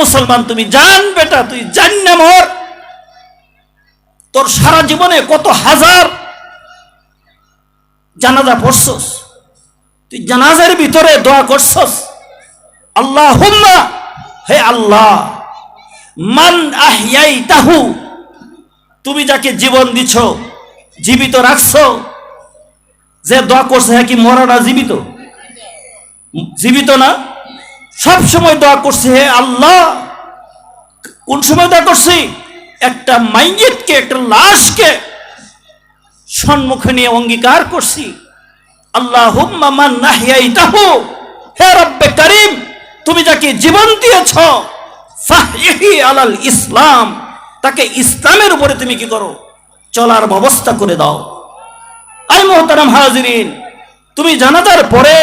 মুসলমান, তুমি জান বেটা, তুই জান না মর। তোর সারা জীবনে কত হাজার জানাজা পড়ছস? তুই জানাজার ভিতরে দোয়া করছস? আল্লাহ হুম্মা হে আল্লাহ, মান আহিয়াই তাহু তুমি যাকে জীবন দিছ, জীবিত রাখছো, যে দোয়া করছে হ্যাঁ কি মরা না জীবিত? জীবিত না? সব সময় দোয়া করছে, হে আল্লাহ, কোন সময় দোয়া করছি? একটা মাইয়েতকে, একটা লাশকে সম্মুখে নিয়ে অঙ্গীকার করছি। আল্লাহ হে রব্বে করিম, তুমি যাকে জীবন দিয়েছ আলাল ইসলাম, তাকে ইসলামের উপরে তুমি কি করো? চলার ব্যবস্থা করে দাও। আই মোহতারাম হাজিরিন, তুমি জানাজার পরে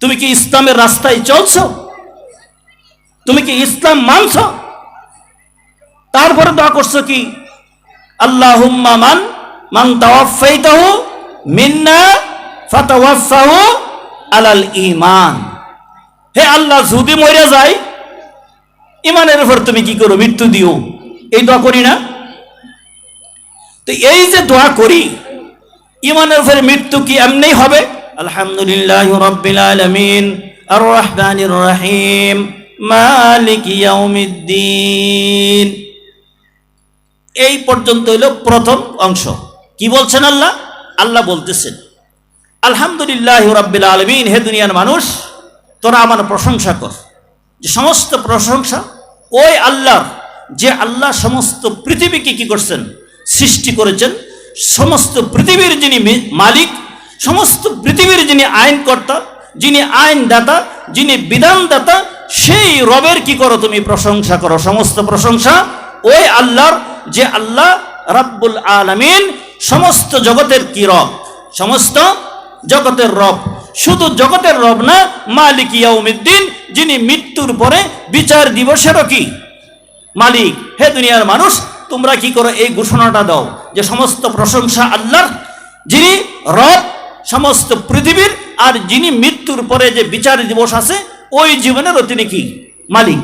তুমি কি ইসলামের রাস্তায় চলছ? তুমি কি ইসলাম মানছ? তারপরে দোয়া করছ কি? আল্লাহ মান মান মিন্না ফাতাওয়াফাহু আলাল ঈমান। হে আল্লাহ, যদি মরে যায় ইমানের উপর তুমি কি করো? মৃত্যু দিও। এই দোয়া করি না? তো এই যে দোয়া করি ইমানের উপরে মৃত্যু কি এমনি হবে? আলহামদুলিল্লাহ রাব্বিল আলামিন আর রহমানির রহিম মালিক ইয়াউমিদ্দিন। এই পর্যন্ত হইল প্রথম অংশ। কি বলছেন আল্লাহ? আল্লাহ বলতেছেন, আলহামদুলিল্লাহ রাব্বিল আলামিন, হে দুনিয়ার মানুষ, তোরা আমার প্রশংসা কর। যে সমস্ত প্রশংসা, ওই আল্লাহর, যে আল্লাহ সমস্ত পৃথিবীকে কি করছেন? সৃষ্টি করেছেন। সমস্ত পৃথিবীর যিনি মালিক সমস্ত পৃথিবীর যিনি আইনকর্তা, যিনি আইনদাতা, যিনি বিধানদাতা, সেই রবের কি করো তুমি প্রশংসা করো? সমস্ত প্রশংসা ওই আল্লাহর, যে আল্লাহ রাব্বুল আলামিন সমস্ত জগতের কি রব? সমস্ত জগতের রব। শুধু জগতের রব না, মালিক ইয়াউমিদ্দিন, যিনি মৃত্যুর পরে বিচার দিবসেরও কি? মালিক। হে দুনিয়ার মানুষ, তোমরা কি করো? এই ঘোষণাটা দাও যে সমস্ত প্রশংসা আল্লাহর, যিনি রব সমস্ত পৃথিবীর আর যিনি মৃত্যুর পরে যে বিচার দিবস আছে, ওই জীবনেরও তিনি কি? মালিক।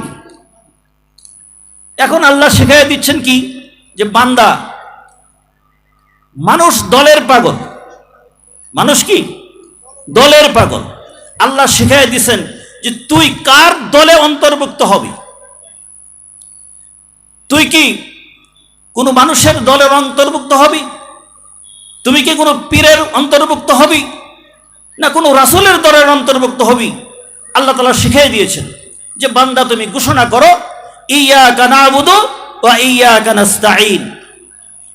এখন আল্লাহ শেখাই দিচ্ছেন কি? যে বান্দা, মানুষ দলের পাগল। মানুষ কি? দলের পাগল। আল্লাহ শিখাই দিছেন যে তুই কার দলে অন্তর্ভুক্ত হবি? তুই কি কোনো মানুষের দলের অন্তর্ভুক্ত হবি? তুমি কি কোনো পীরের অন্তর্ভুক্ত হবি? না কোনো রাসুলের দলের অন্তর্ভুক্ত হবি? আল্লাহ তালা শিখিয়ে দিয়েছেন যে বান্দা তুমি ঘোষণা করো ইয়া কানাবুদু ও ইয়া কানাস্তাইন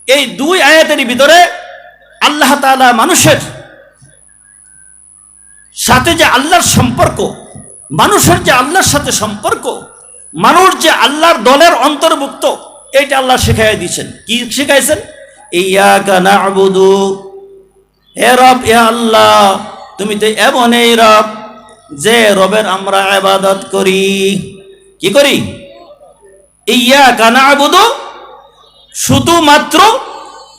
এই দুই আয়াতের ভিতরে আল্লাহ তাআলা মানুষের সাথে যে আল্লাহর সম্পর্ক, মানুষের যে আল্লাহর সাথে সম্পর্ক, মানুষ যে আল্লাহর দলের অন্তর্ভুক্ত এটা আল্লাহ শিখাই দিয়েছেন। কি শিখাইছেন? ইয়া কানা আবুদু হে রব, হে আল্লাহ, তুমি তো এমন এই রব যে রবের আমরা আবাদত করি। কি করি? ইয়া কানা আবুদু শুধুমাত্র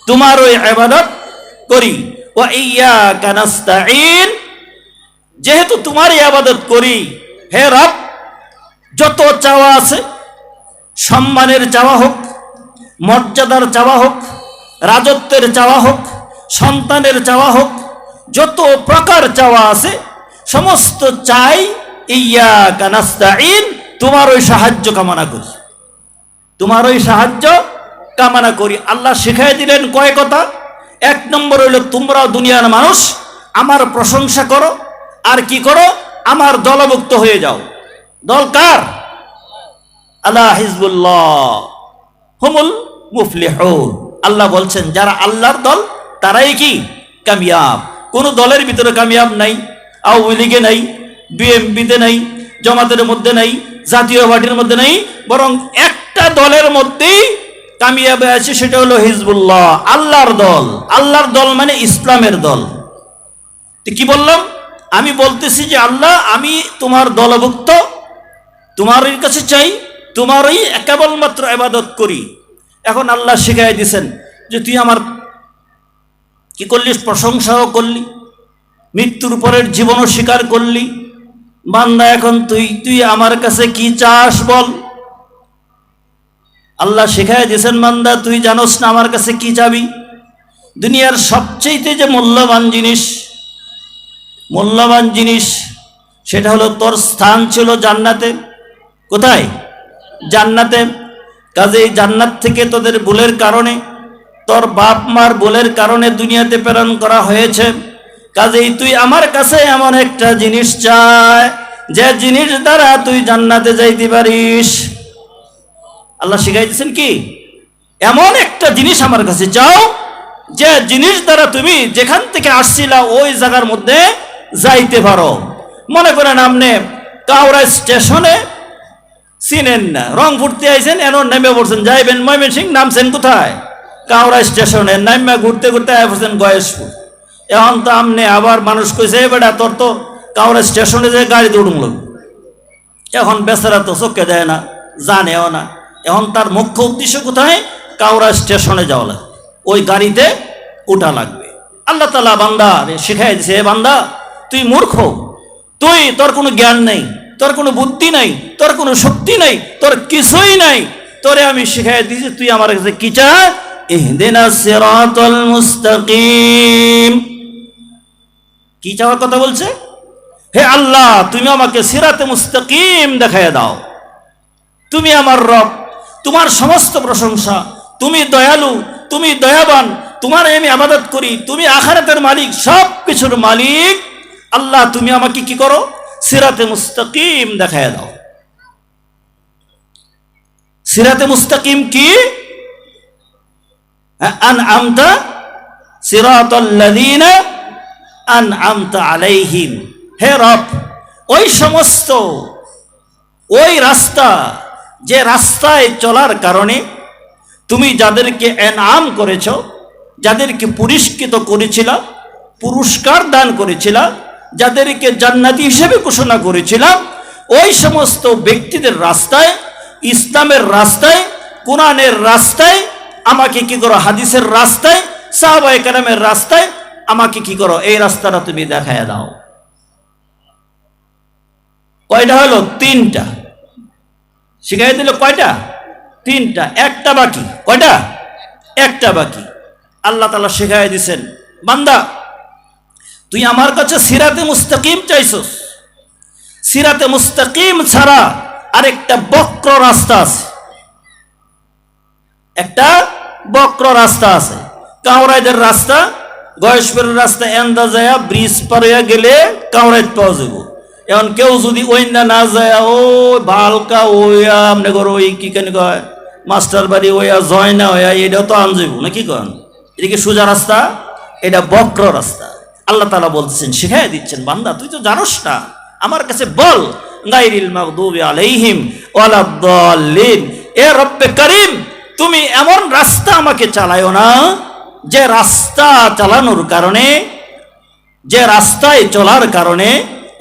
তোমার ওই আবাদত করি। ও ইয়া কানাস্তাইন যেহেতু তোমারই আবাদত করি। হে রব, যত চাওয়া আছে, সম্মানের চাওয়া হোক, মর্যাদার চাওয়া হোক রাজত্বের চাওয়া হোক, সন্তানের চাওয়া হোক, যত প্রকার চাওয়া আছে, সমস্ত চাই ইয়া কানাস্তাইন তোমার ওই সাহায্য কামনা করি। তোমার ওই সাহায্য কামনা করি। আল্লাহ শিখাই দিলেন কয় কথা? এক নম্বর হইল তোমরা দুনিয়ার মানুষ, আমার প্রশংসা করো, আর কি করো? আমার দলভুক্ত হয়ে যাও। দল কার? আল্লাহ হিজবুল্লাহ। হুমুল মুফলিহুন। আল্লাহ বলছেন, যারা আল্লাহর দল, তারাই কি? কামিয়াব। কোন দলের ভিতরে কামিয়াব নাই, আওয়ামী লীগে নাই বিএমপিতে নাই, জামাতের মধ্যে নাই, জাতীয় পার্টির মধ্যে নাই, বরং একটা দলের মধ্যেই কামিয়াবে আছে, সেটা হলো হিজবুল্লাহ, আল্লাহর দল। আল্লাহর দল মানে ইসলামের দল। তো কি বললাম? আমি বলতেছি যে, আল্লাহ, আমি তোমার দলভুক্ত তোমার কাছে চাই, তোমারই কেবলমাত্র আবাদত করি। এখন আল্লাহ শিখাই দিছেন যে তুই আমার কি করলি? প্রশংসাও করলি, মৃত্যুর পরের জীবনও স্বীকার করলি। বান্দা, এখন তুই তুই আমার কাছে কি চাস বল? আল্লাহ শেখায় দিয়েছেন বান্দা, তুই জানোস না আমার কাছে কি চাবি? দুনিয়ার সবচেয়ে যে মূল্যবান জিনিস মূল্যবান জিনিস, সেটা হলো তোর স্থান ছিল জান্নাতে। কোথায়? জান্নাতে। কাজেই জান্নাত থেকে তোদের ভুলের কারণে, তোর বাপ মার ভুলের কারণে দুনিয়াতে প্রেরণ করা হয়েছে। কাজেই তুই আমার কাছে এমন একটা জিনিস চায় যে জিনিস দ্বারা তুই জান্নাতে যাইতে পারিস। আল্লাহ শিখাইতেছেন কি, এমন একটা জিনিস আমার কাছে চাও, যে জিনিস দ্বারা তুমি যেখান থেকে আসছিলা ওই জায়গার মধ্যে যাইতে পারো। মনে করেন আপনি কাউরা স্টেশনে চিনেন না। রং ফুটতে আইছেন এন নেমে পড়ছেন। যাইবেন ময়মনসিং, নামছেন কোথায়? কাউরা স্টেশনে নামে ঘুরতে ঘুরতে আয় পড়ছেন গয়েশপুর। এখন তো আমনে আবার মানুষ কইছে, "এ বেটা, তোর তো কাউরা স্টেশনে যে গাড়ি দৌড়ুম লোক এখন বেচারা তো চোখে দেয় না, জানেও না। এখন তার মুখ্য উদ্দেশ্য কোথায়? কাউরা স্টেশনে যাওয়া লাগে ওই গাড়িতে ওঠা লাগবে। আল্লাহ তালা বান্দা শিখাই দিছে বান্দা, তুই মূর্খ। তুই, তোর কোনো জ্ঞান নেই। তোর কোনো বুদ্ধি নাই, তোর কোনো শক্তি নাই, তোর কিছুই নাই। তোরে আমি শিখাই দিয়েছি তুই আমার কাছে কি চা ইহদিনা সিরাতাল মুস্তাকিম। কি চাওয়ার কথা বলছে? হে আল্লাহ, তুমি আমাকে সিরাতে মুস্তাকিম দেখায় দাও। তুমি আমার রব, তোমার সমস্ত প্রশংসা, তুমি দয়ালু, তুমি দয়াবান, তোমার আমি আবাদত করি, তুমি আখারাতের মালিক সব কিছুর মালিক। আল্লাহ, তুমি আমাকে কি করো? সিরাতে মুস্তাকিম দেখায় দাও। সিরাতে মুস্তাকিম কি? আন আমতা সিরাতাল্লাযীনা আন আমতা আলাইহিম। হে রব, ওই সমস্ত, ওই রাস্তা, যে রাস্তায় চলার কারণে তুমি যাদেরকে এনাম করেছ, যাদেরকে পুরস্কৃত করেছিল, পুরস্কার দান করেছিল যাদেরকে জান্নাতি হিসেবে ঘোষণা করেছিলাম, ওই সমস্ত ব্যক্তিদের রাস্তায়, ইসলামের রাস্তায়, কোরআনের রাস্তায়, আমাকে কি করো, হাদিসের রাস্তায় সাহবাই কালামের রাস্তায়, আমাকে কি করো, এই রাস্তাটা তুমি দেখায় দাও। কয়টা হলো? তিনটা। শিখাই দিল কয়টা? তিনটা। একটা বাকি। কয়টা? একটা বাকি। আল্লাহ তালা শেখাই দিছেন, বান্দা তুই আমার কাছে সিরাতে মুস্তাকিম চাইছস। সিরাতে মুস্তাকিম ছাড়া আরেকটা বক্র রাস্তা আছে। একটা বক্র রাস্তা আছে। কাউরাইদের রাস্তা, গয়েশপুরের রাস্তা এন্দা যায় ব্রিজ পার হইয়া গেলে কাউরাইত পাওয়া যাব এখন কেউ যদি ওই না যায়, ও বালকা ওইয়া আপনি করো ওই কি কেন কয়? মাস্টার বাড়ি ওইয়া জয় না হইয়া এটা তো আন যাইব, না কি কন? এটা কি সোজা রাস্তা? এটা বক্র রাস্তা। আল্লাহ তালা বলতেছেন, শিখাই দিচ্ছেন, বান্দা, তুই তো জানোস না। আমার কাছে বল গাইরিল মাগদুবি আলাইহিম ওয়ালাদ্দাল্লিন এ রব্বে করিম, তুমি এমন রাস্তা আমাকে চালায়ো না, যে রাস্তা চালানোর কারণে, যে রাস্তায় চলার কারণে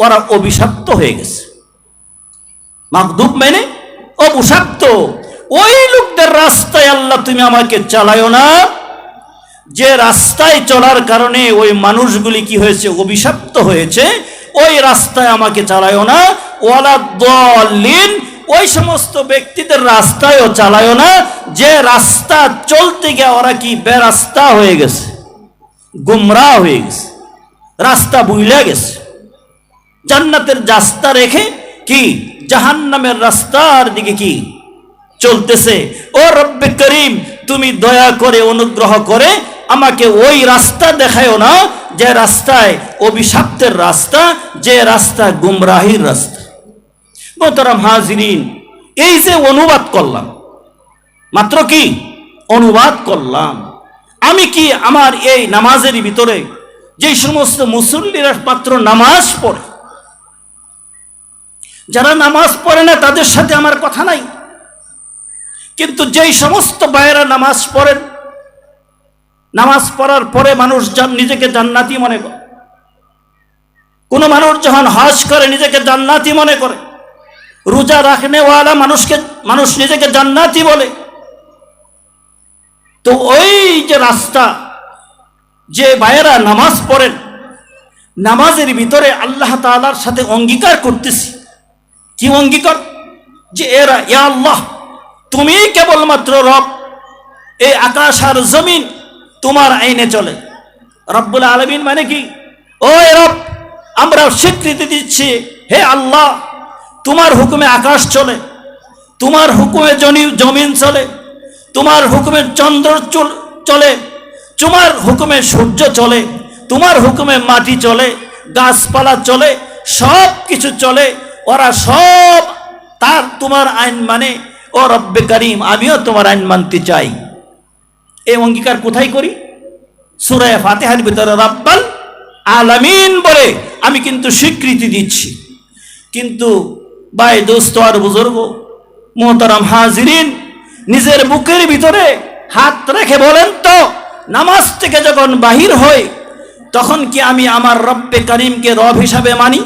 ওরা অভিশপ্ত হয়ে গেছে। মাকদুব মানে অভিশপ্ত। ওই লোকদের রাস্তায় আল্লাহ তুমি আমাকে চালায়ো না যে রাস্তায় চলার কারণে ওই মানুষগুলি কি হয়েছে? অভিশপ্ত হয়েছে। ওই রাস্তায় আমাকে চালায়ও না। ওয়ালা দলিন ওই সমস্ত ব্যক্তিদের রাস্তায়ও চালায়ও না। যে রাস্তা চলতে গিয়ে ওরা কি বেরাস্তা হয়ে গেছে? গুমরা হয়ে গেছে। রাস্তা বুইলে গেছে। জান্নাতের রাস্তা রেখে কি? জাহান্নামের রাস্তার দিকে কি চলতেছে? ও রব্বে করিম, তুমি দয়া করে অনুগ্রহ করে আমাকে ওই রাস্তা দেখায়ও না, যে রাস্তায় অভিশাপ্তের রাস্তা, যে রাস্তা গুমরাহির রাস্তা। মোহতারাম হাজিরিন, এই যে অনুবাদ করলাম, মাত্র কি? অনুবাদ করলাম। আমি কি আমার এই নামাজের ভিতরে যে সমস্ত মুসল্লিরা মাত্র নামাজ পড়ে, যারা নামাজ পড়ে না, তাদের সাথে আমার কথা নাই। কিন্তু যেই সমস্ত বায়েরা নামাজ পড়েন নামাজ পড়ার পরে মানুষ নিজেকে জান্নাতি মনে করে, কোনো মানুষ যখন হজ করে নিজেকে জান্নাতি মনে করে, রোজা রাখনেওয়ালা মানুষকে, মানুষ নিজেকে জান্নাতি বলে, তো ওই যে রাস্তা, যে ভাইয়েরা নামাজ পড়েন, নামাজের ভিতরে আল্লাহ তাআলার সাথে অঙ্গীকার করতেছি। কি অঙ্গীকার? যে এরা, ইয়া আল্লাহ, তুমি কেবলমাত্র রব, এই আকাশ আর জমিন তোমার আইনে চলে। রব্বুল আলমিন মানে কি? ও রব, আমরা স্বীকৃতি দিচ্ছি, হে আল্লাহ, তোমার হুকুমে আকাশ চলে, তোমার হুকুমে জনি- জমিন চলে, তোমার হুকুমে চন্দ্র চল- তোমার হুকুমে সূর্য চলে, তোমার হুকুমে মাটি চলে, গাছপালা চলে সব কিছু চলে, ওরা সব তার তোমার আইন মানে ও রব্বে করিম, আমিও তোমার আইন মানতে চাই। এই অঙ্গীকার কোথায় করি? সুরায় ফাতেহার ভিতরে রাব্বাল আলামিন বলে আমি কিন্তু স্বীকৃতি দিচ্ছি। কিন্তু বাই দোস্ত আর বুজুর্গ, মোহতারাম হাজিরিন, নিজের বুকের ভিতরে হাত রেখে বলেন তো, নামাজ থেকে যখন বাহির হই, তখন কি আমি আমার রব্বে করিমকে রব হিসাবে মানি?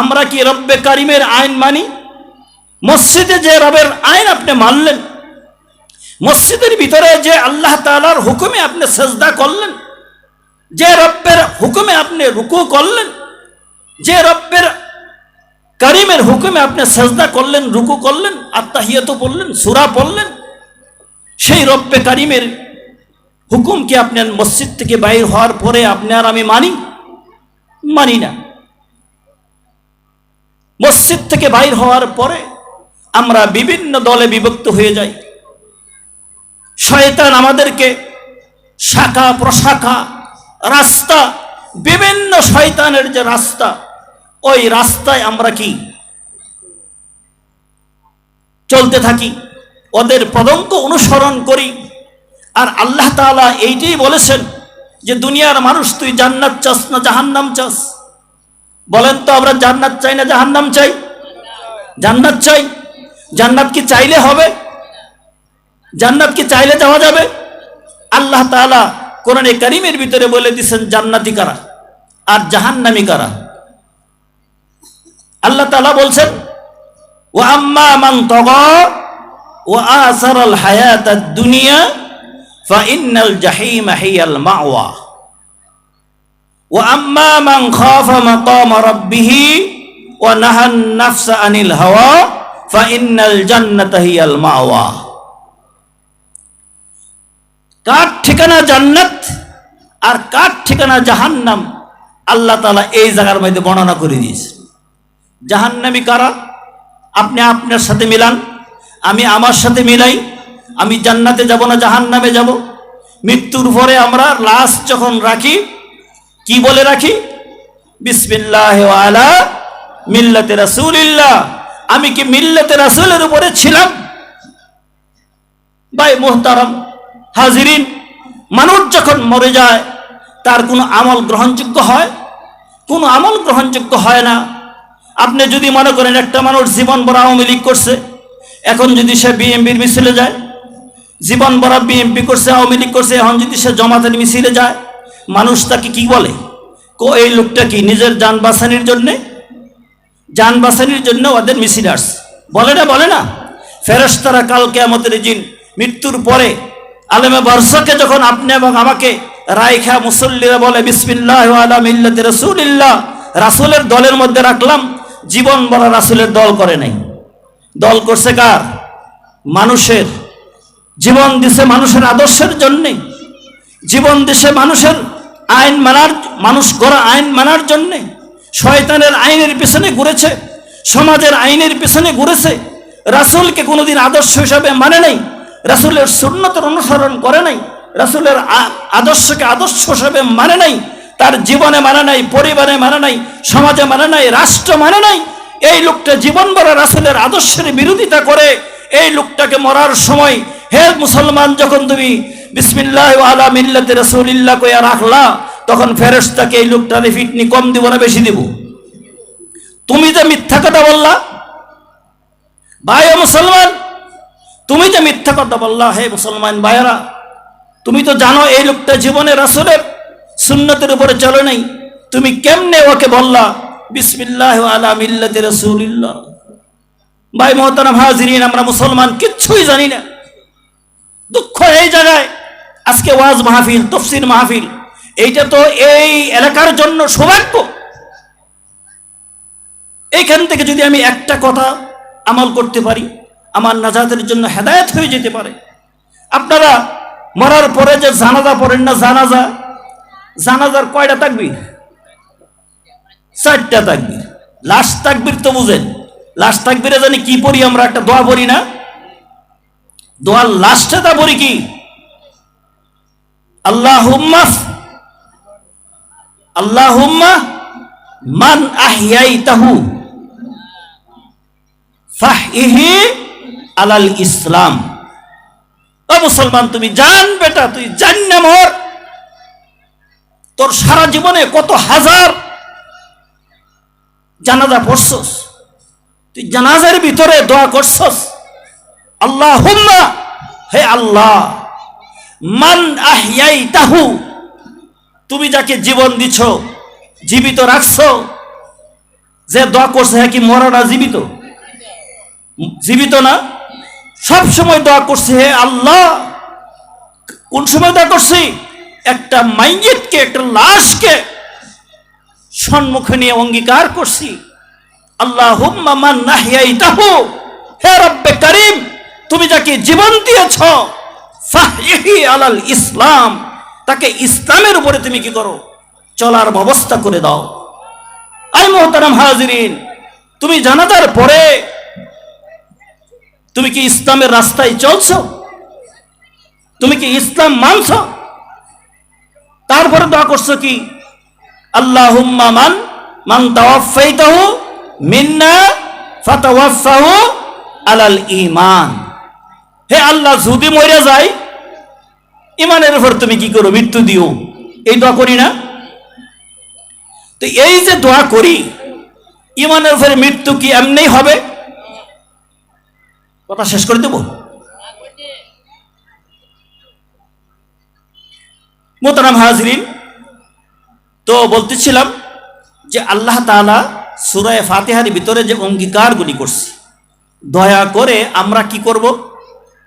আমরা কি রব্বে করিমের আইন মানি? মসজিদে যে রবের আইন আপনি মানলেন মসজিদের ভিতরে যে আল্লাহ তাআলার হুকুমে আপনি সেজদা করলেন, যে রব্বের হুকুমে আপনি রুকু করলেন, যে রব্বের করিমের হুকুমে আপনি সেজদা করলেন, রুকু করলেন, আত্মাহিয়ত পড়লেন, সুরা পড়লেন, সেই রব্বে করিমের হুকুম কি আপনার মসজিদ থেকে বাইর হওয়ার পরে আপনি আর আমি মানি মানি না। মসজিদ থেকে বাইর হওয়ার পরে আমরা বিভিন্ন দলে বিভক্ত হয়ে যাই। শয়তান আমাদেরকে শাখা, প্রশাখা, রাস্তা, বিভিন্ন শয়তানের যে রাস্তা, ওই রাস্তায় আমরা কি? চলতে থাকি। ওদের পদঙ্ক অনুসরণ করি। আর আল্লাহ তাআলা এইটাই বলেছেন যে, দুনিয়ার মানুষ তুই জান্নাত চাস না জাহান্নাম চাস? বলেন তো, আমরা জান্নাত চাই না জাহান্নাম চাই? জান্নাত চাই? জান্নাত কি চাইলে হবে? জান্নাত কি চাইলে যাওয়া যাবে। আল্লাহ তাআলা কোরআনে করিমের ভিতরে বলে দিছেন জান্নাতি কারা আর জাহান্নামি কারা? আল্লাহ তাআলা বলছেন ও আম্মা মান তগা ও আসার আল হায়াত দুনিয়া ফাইনাল জাহিম হিয়াল মাওয়া। ও আম্মা মান খাফা মাকাম রাব্বিহি ও নাহান নাফসা আনিল হাওয়া ফাইনাল জান্নাতা হিয়াল মাওয়া। কার ঠিকানা জান্নাত আর কার ঠিকানা জাহান্নাম? আল্লাহ তাআলা এই জায়গার মধ্যে বর্ণনা করে দিয়েছে। জাহান্নামী কারা? আপনি আপনার সাথে মিলান, আমি আমার সাথে মিলাই, আমি জান্নাতে যাব না জাহান্নামে যাব। মৃত্যুর পরে আমরা লাশ যখন রাখি, কি বলে রাখি? বিসমিল্লাহ আলা মিল্লাতে রাসূলিল্লাহ। আমি কি মিল্লাতে রাসূলের উপরে ছিলাম? ভাই মোহতারাম হাজিরিন, মানুষ যখন মরে যায়, তার কোনো আমল গ্রহণযোগ্য হয়? কোনো আমল গ্রহণযোগ্য হয় না। আপনি যদি মনে করেন একটা মানুষ জীবন ভরা আওয়ামী লীগ করছে, এখন যদি সে বিএমপির মিছিলে যায়, জীবন ভরা বিএমপি করছে, আওয়ামী লীগ করছে, এখন যদি সে জমাতের মিছিলে যায়, মানুষ তাকে কি বলে? কো, এই লোকটা কি নিজের যান বাঁচানির জন্যে? যান বাঁচানির জন্য ওদের মিছিল আসছে। বলে না বলে না? ফেরেশতারা কাল কেয়ামতের দিন মৃত্যুর পরে আলেমে বর্ষকে যখন আপনি এবং আমাকে রায়খা মুসল্লিরা বলে, বিসমিল্লাহ আলা মিল্লাতে রসুলিল্লাহ, রাসুলের দলের মধ্যে রাখলাম, জীবন বলা রাসুলের দল করে নাই। দল করছে কার? মানুষের। জীবন দিছে মানুষের আদর্শের জন্যে। জীবন দিছে মানুষের আইন মানার, মানুষ গড়া আইন মানার জন্যে। শয়তানের আইনের পিছনে ঘুরেছে, সমাজের আইনের পিছনে ঘুরেছে। রাসুলকে কোনোদিন আদর্শ হিসাবে মানে নাই। রাসুলের সুন্নতের অনুসরণ করে নাই, রাসুলের আদর্শকে আদর্শ হিসেবে মানে নাই, তার জীবনে মানে নাই, পরিবারে মানে নাই, সমাজে মানে নাই, রাষ্ট্র মানে নাই, এই লোকটা জীবন ভরা রাসুলের আদর্শের বিরোধিতা করে, এই লোকটাকে মরার সময়, হে মুসলমান, যখন তুমি বিসমিল্লাহ আলা মিল্লাতে রসুলিল্লাহ কইয়া রাখলা, তখন ফেরেশতাকে এই লোকটারে ফিটনি কম দিব না বেশি দিব? তুমি যে মিথ্যা কথা বললা, ভাই মুসলমান তুমি যে মিথ্যা কথা বললা, হে মুসলমান ভাইয়েরা, তুমি তো জানো এই লোকটা জীবনে রাসুলের সুন্নতের উপরে চলে নাই। তুমি কেমনে ওকে বললা, বিসমিল্লাহ আলা মিল্লাতে রসুলিল্লাহ ভাই মহতারাম হাজিরিন, আমরা মুসলমান কিচ্ছুই জানি না। দুঃখ এই জায়গায়, আজকে ওয়াজ মাহফিল, তফসির মাহফিল, এইটা তো এই এলাকার জন্য সৌভাগ্য। এইখান থেকে যদি আমি একটা কথা আমল করতে পারি আমার নাজাতের জন্য হেদায়েত হয়ে যেতে পারে। আপনারা মরার পরে যে জানাজা পড়েন না, জানাজা, জানাজার কয়টা তাকবির? চারটা তাকবির। লাশ তাকবির তো বুঝেন। লাশ তাকবিরে জানি কি পড়ি আমরা, একটা দোয়া পড়ি না? দোয়ার লাস্টে তা পড়ি কি? আল্লাহ আল্লাহ মান আহিয়াইতাহু ফাহিহি আলাল ইসলাম। মুসলমান, তুমি জান বেটা, তুই জান না মর। তোর সারা জীবনে কত হাজার জানাজা পড়ছস। তুই জানাজার ভিতরে দোয়া করছস। আল্লাহ হে আল্লাহ, মান আহিয়াই তাহু তুমি যাকে জীবন দিছ, জীবিত রাখছো, যে দোয়া করছে হ্যাঁ কি মরাটা জীবিত? জীবিত না? সব সময় দোয়া করছে, হে আল্লাহ, কোন সময় দোয়া করছি? একটা মাইয়েতকে, একটা লাশকে সম্মুখে নিয়ে অঙ্গীকার করছি। আল্লাহ হে রব্বে করিম, তুমি যাকে জীবন দিয়েছ আলাল ইসলাম, তাকে ইসলামের উপরে তুমি কি করো? চলার ব্যবস্থা করে দাও। আই মোহতারাম হাজিরিন, তুমি জানাজার পরে তুমি কি ইসলামের রাস্তায় চলছ? তুমি কি ইসলাম মানছ? তারপরে দোয়া করছ কি আল্লাহ মান মান তাওয়াফাইতাহু মিন্না ফাতাওয়াফাহু আলাল ঈমান। হে আল্লাহ, যদি মরে যায় ইমানের উপর তুমি কি করো, মৃত্যু দিও। এই দোয়া করি না? তো এই যে দোয়া করি ইমানের উপরে মৃত্যু কি এমনি হবে? কথা শেষ করে দেব? মোতারাম হাজরিন, তো বলতেছিলাম যে আল্লাহ তাআলা সুরায় ফাতেহার ভিতরে যে অঙ্গীকারগুলি করছে, দয়া করে আমরা কি করব?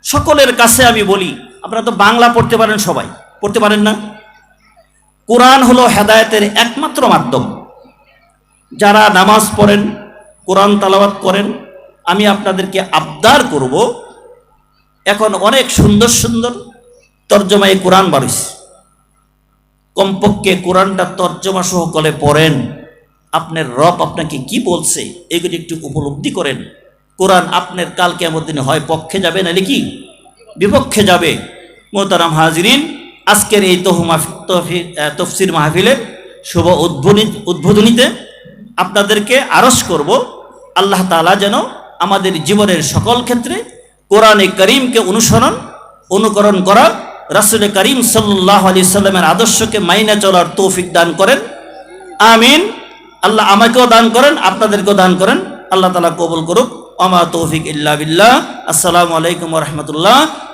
সকলের কাছে আমি বলি, আপনারা তো বাংলা পড়তে পারেন সবাই, পড়তে পারেন না? কোরআন হলো হেদায়তের একমাত্র মাধ্যম। যারা নামাজ পড়েন, কোরআন তালাবাত করেন আমি আপনাদেরকে আবদার করব, এখন অনেক সুন্দর সুন্দর তর্জমায় কোরআন বাড়িছে কমপক্ষে কোরআনটা তর্জমা সহ করে পড়েন। আপনার রব আপনাকে কি বলছে, এগুলি একটু উপলব্ধি করেন। কোরআন আপনার কাল কেমন দিনে হয়, পক্ষে যাবে নাহলে কি? বিপক্ষে যাবে। মোহতারাম হাজিরিন, আজকের এই তফসির মাহফিলের শুভ উদ্বোধনী উদ্বোধনীতে আপনাদেরকে আরস করব। আল্লাহ তাআলা যেন আমাদের জীবনের সকল ক্ষেত্রে কোরআনে করিমকে অনুসরণ, অনুকরণ করা, রাসুল করিম সাল্লাহ আলি সাল্লামের আদর্শকে মাইনে চলার তৌফিক দান করেন। আমিন। আল্লাহ আমাকেও দান করেন, আপনাদেরকেও দান করেন। আল্লাহ তালা কবুল করুক। আমার তৌফিক ইল্লা বিল্লাহ। আসসালামু আলাইকুম রহমতুল্লাহ।